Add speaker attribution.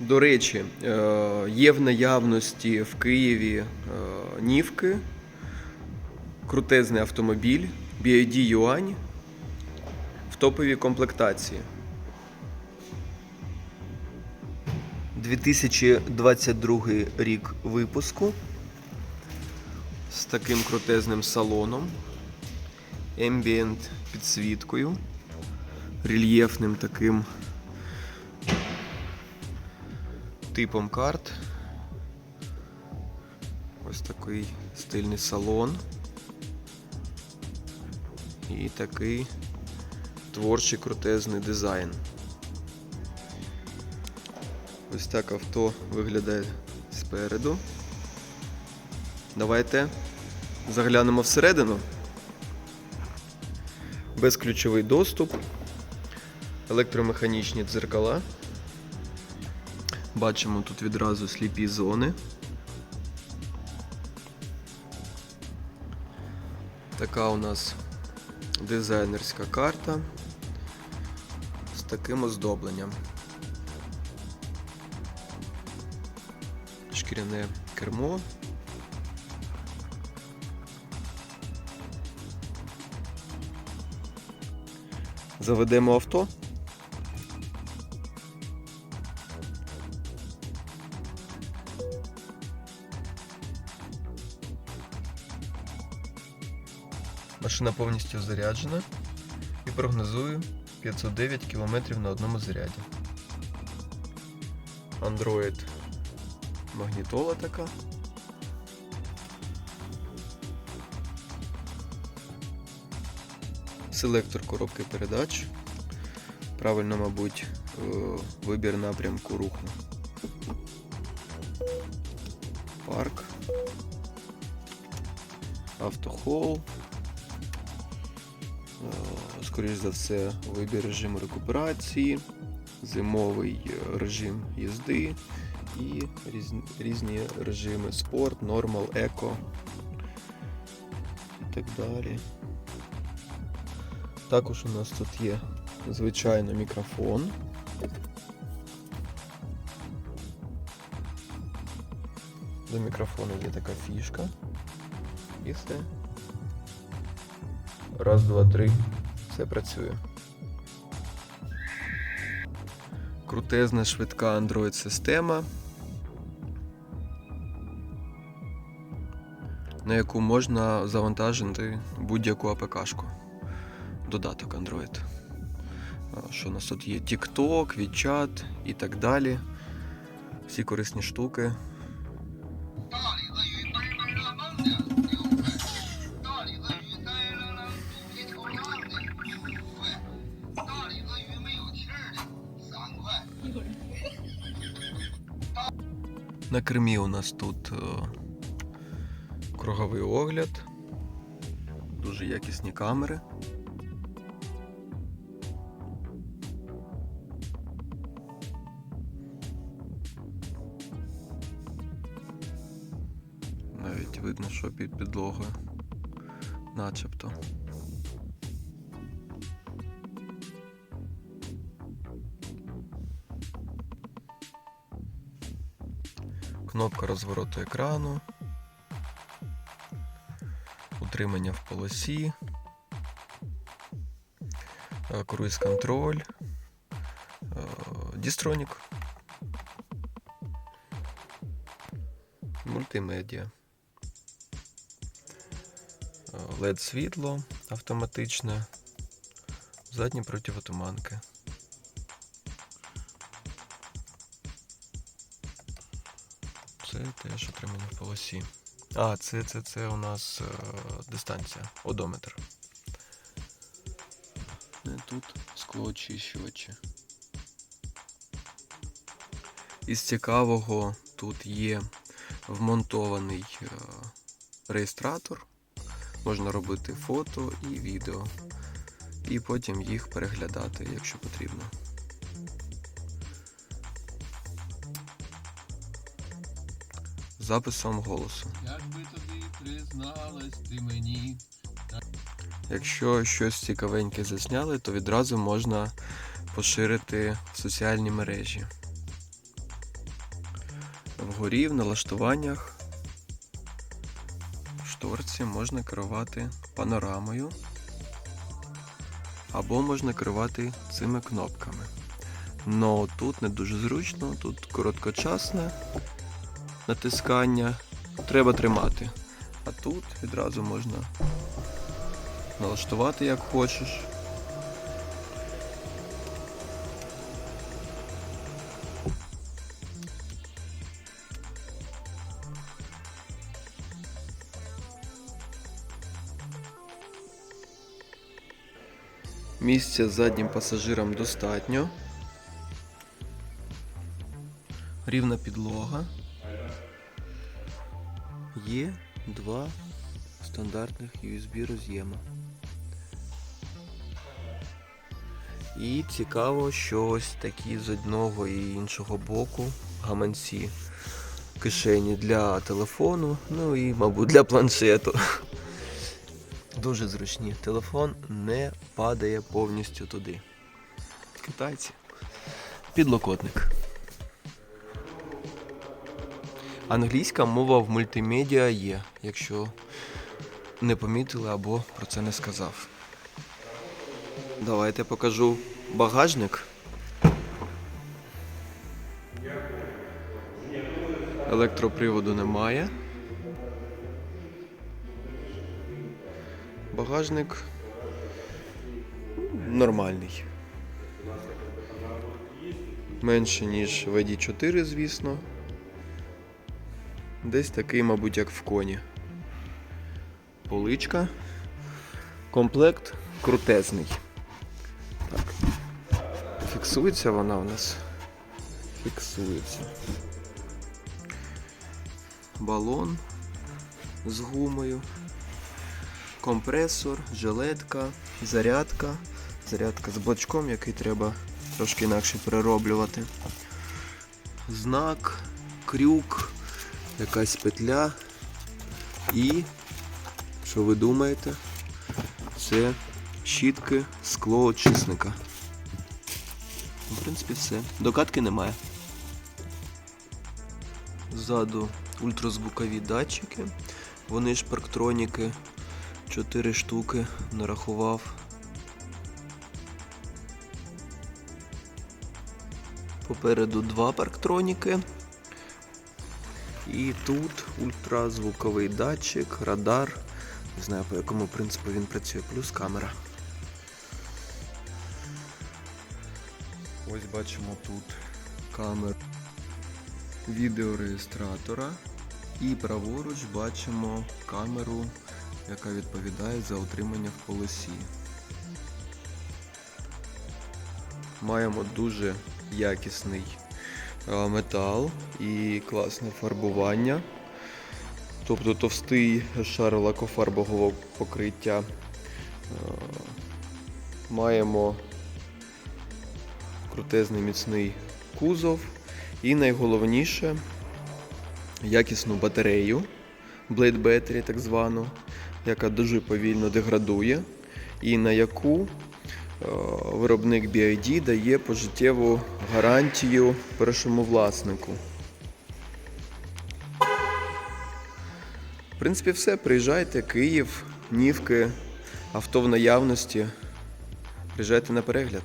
Speaker 1: До речі, е, є в наявності в Києві е, Нівки, крутезний автомобіль, BID Юань в топовій комплектації. 2022 рік випуску з таким крутезним салоном, ембієнт підсвіткою, рельєфним таким типом карт. Ось такий стильний салон. І такий творчий крутезний дизайн. Ось так авто виглядає спереду. Давайте заглянемо всередину. Безключовий доступ, електромеханічні дзеркала. Бачимо тут відразу сліпі зони. Така у нас дизайнерська карта з таким оздобленням. Шкіряне кермо. Заведемо авто. Машина повністю заряджена і прогнозую 509 км на одному заряді. Android магнітола така. Селектор коробки передач. Правильно, мабуть, е, вибір напрямку руху. Парк. Автохол. Е, Скоріш за все, вибір режиму рекуперації, зимовий е, режим їзди і різні, режими спорт, нормал, еко і так далі. Також у нас тут є звичайно мікрофон. До мікрофону є така фішка. І все. Раз, два, три. Все працює. Крутезна швидка Android система, на яку можна завантажити будь-яку АПКшку. Додаток Android. Що у нас тут є? TikTok, WeChat і так далі. Всі корисні штуки. На кермі у нас тут е, круговий огляд, дуже якісні камери. Навіть видно, що під підлогою, начебто. Кнопка розвороту екрану. Утримання в полосі. е, Круїз контроль. Дістронік. Мультимедіа. LED світло автоматичне. Задні противотуманки. Це теж отримання в полосі. А, це, це, це у нас е, дистанція, одометр. І тут склоочищувачі. Із цікавого тут є вмонтований е, реєстратор. Можна робити фото і відео. І потім їх переглядати, якщо потрібно. Записом голосу. Якщо щось цікавеньке засняли, то відразу можна поширити в соціальні мережі. Вгорі в налаштуваннях в шторці можна керувати панорамою. Або можна керувати цими кнопками. Но тут не дуже зручно, тут короткочасне натискання. Треба тримати. А тут відразу можна налаштувати як хочеш. Місця заднім пасажирам достатньо. Рівна підлога. Є два стандартних USB роз'єма. І цікаво, що ось такі з одного і іншого боку гаманці кишені для телефону, ну і, мабуть, для планшету. Дуже зручні. Телефон не падає повністю туди. Китайці. Підлокотник. Англійська мова в мультимедіа є, якщо не помітили або про це не сказав. Давайте покажу багажник. Електроприводу немає. Багажник нормальний. Менше, ніж в ID4, звісно. Десь такий, мабуть, як в коні. Поличка. Комплект крутезний. Так. Фіксується вона у нас. Фіксується. Балон з гумою. Компресор, жилетка, зарядка. Зарядка з бочком, який треба трошки інакше перероблювати. Знак, крюк, якась петля. І, що ви думаєте, це щітки склоочисника. В принципі, все. Докатки немає. Ззаду ультразвукові датчики. Вони ж парктроніки. 4 штуки нарахував. Попереду два парктроніки. І тут ультразвуковий датчик, радар. Не знаю по якому принципу він працює, плюс камера. Ось бачимо тут камеру відеореєстратора. І праворуч бачимо камеру, яка відповідає за утримання в полосі. Маємо дуже якісний метал і класне фарбування. Тобто товстий шар лакофарбового покриття. Е, Маємо крутезний міцний кузов і найголовніше якісну батарею Blade Battery так звану, яка дуже повільно деградує, і на яку е, виробник BID дає пожиттєву гарантію першому власнику. В принципі, все. Приїжджайте, Київ, Нівки, авто в наявності. Приїжджайте на перегляд.